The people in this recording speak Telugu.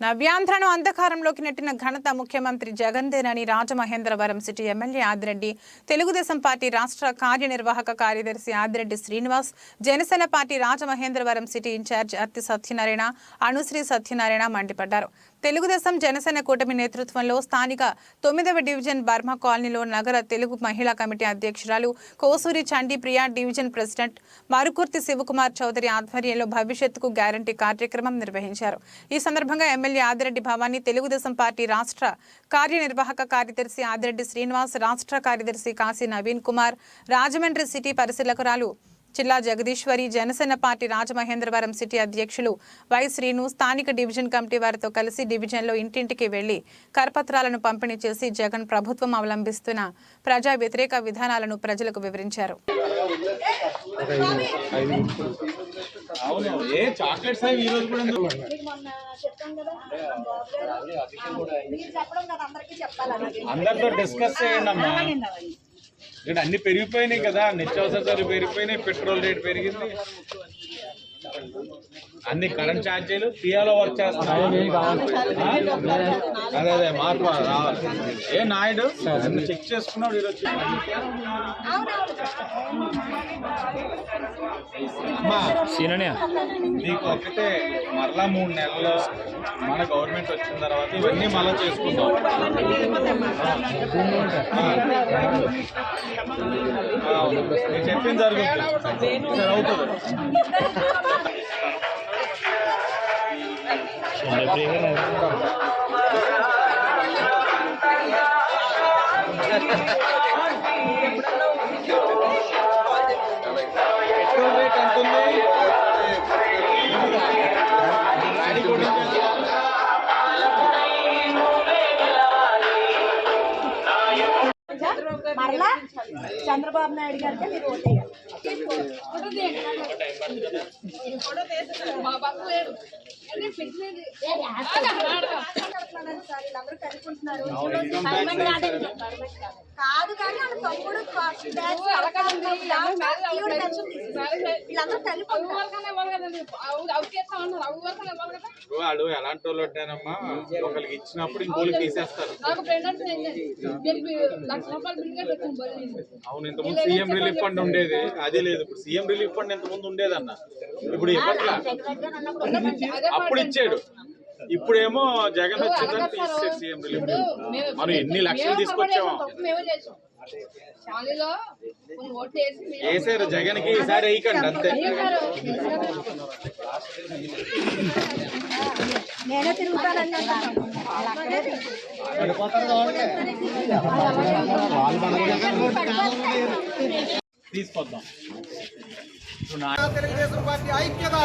నవ్యాంధ్రను అంధకారంలోకి నెట్టిన ఘనత ముఖ్యమంత్రి జగన్దేనని Rajamahendravaram city MLA Adireddy Telugu Desam party రాష్ట్ర కార్యనిర్వాహక కార్యదర్శి Adireddy Srinivas Janasena party Rajamahendravaram city incharge Atti Satyanarayana Anusri Satyanarayana మండిపడ్డారు. తెలుగుదేశం జనసేన కూటమి నేతృత్వంలో స్థానిక తొమ్మిదవ డివిజన్ బర్మా కాలనీలో నగర తెలుగు మహిళా కమిటీ అధ్యక్షురాలు కోసూరి చండీ ప్రియా డివిజన్ ప్రెసిడెంట్ మరుకుర్తి శివకుమార్ చౌదరి ఆధ్వర్యంలో భవిష్యత్తుకు గ్యారంటీ కార్యక్రమం నిర్వహించారు. ఈ సందర్భంగా ఎమ్మెల్యే ఆదిరెడ్డి భవానీ తెలుగుదేశం పార్టీ రాష్ట్ర కార్యనిర్వాహక కార్యదర్శి ఆదిరెడ్డి శ్రీనివాస్ రాష్ట్ర కార్యదర్శి కాశీ నవీన్ కుమార్ రాజమండ్రి సిటీ పరిశీలకురాలు జిల్లా జగదీశ్వరి జనసేన పార్టీ రాజమహేంద్రవరం సిటీ అధ్యక్షులు వై శ్రీను స్థానిక డివిజన్ కమిటీ వారితో కలిసి డివిజన్లో ఇంటింటికి వెళ్ళి కరపత్రాలను పంపిణీ చేసి జగన్ ప్రభుత్వం అవలంబిస్తున్న ప్రజా వ్యతిరేక విధానాలను ప్రజలకు వివరించారు. అవును. ఏ చాక్లెట్స్ అవి ఈ రోజు కూడా అందరితో డిస్కస్ చేయండి అమ్మా. ఇక్కడ అన్ని పెరిగిపోయినాయి కదా నిత్యావసర ధరలు పెరిగిపోయినాయి పెట్రోల్ రేట్ పెరిగింది. అన్ని కరెంట్ ఛార్జీలు టీఆలో వర్క్ చేస్తున్నారు. అదే అదే మార్పు రావాలి. ఏ నాయుడు? చెక్ చేసుకున్నాడు ఈరోజు. అమ్మా నీకు ఒకటే మరలా మూడు నెలలు మన గవర్నమెంట్ వచ్చిన తర్వాత ఇవన్నీ మళ్ళీ చేసుకుందాం చెప్పింది జరుగుతుంది. సరే అవుతుంది. మరలా చంద్రబాబు నాయుడు గారికి మీరు ఓటేయాలి సార్ వీళ్ళందరూ కలుపుకుంటున్నారు కాదు కానీ వాళ్ళ తమ్ముడు. వీళ్ళందరూ కలుపుకుంటారు వాడు ఎలాంటి వాళ్ళు ఉంటారమ్మా? ఒకరికి ఇచ్చినప్పుడు ఇంకోళ్ళకి తీసేస్తారు. అవును ఇంతకుముందు సీఎం రిలీఫ్ ఫండ్ ఉండేది అది లేదు. ఇప్పుడు సీఎం రిలీఫ్ ఫండ్ ఇంత ముందు ఉండేదన్న. ఇప్పుడు ఇవ్వట్లా అప్పుడు ఇచ్చాడు. ఇప్పుడేమో జగన్ వచ్చిందని రిలీఫ్ మనం ఎన్ని లక్షలు తీసుకొచ్చామో. వేసారు జగన్కి ఈసారి వేయకండి అంతే. నేనే తీసుకొద్దాం. తెలుగుదేశం పార్టీ ఐక్యత.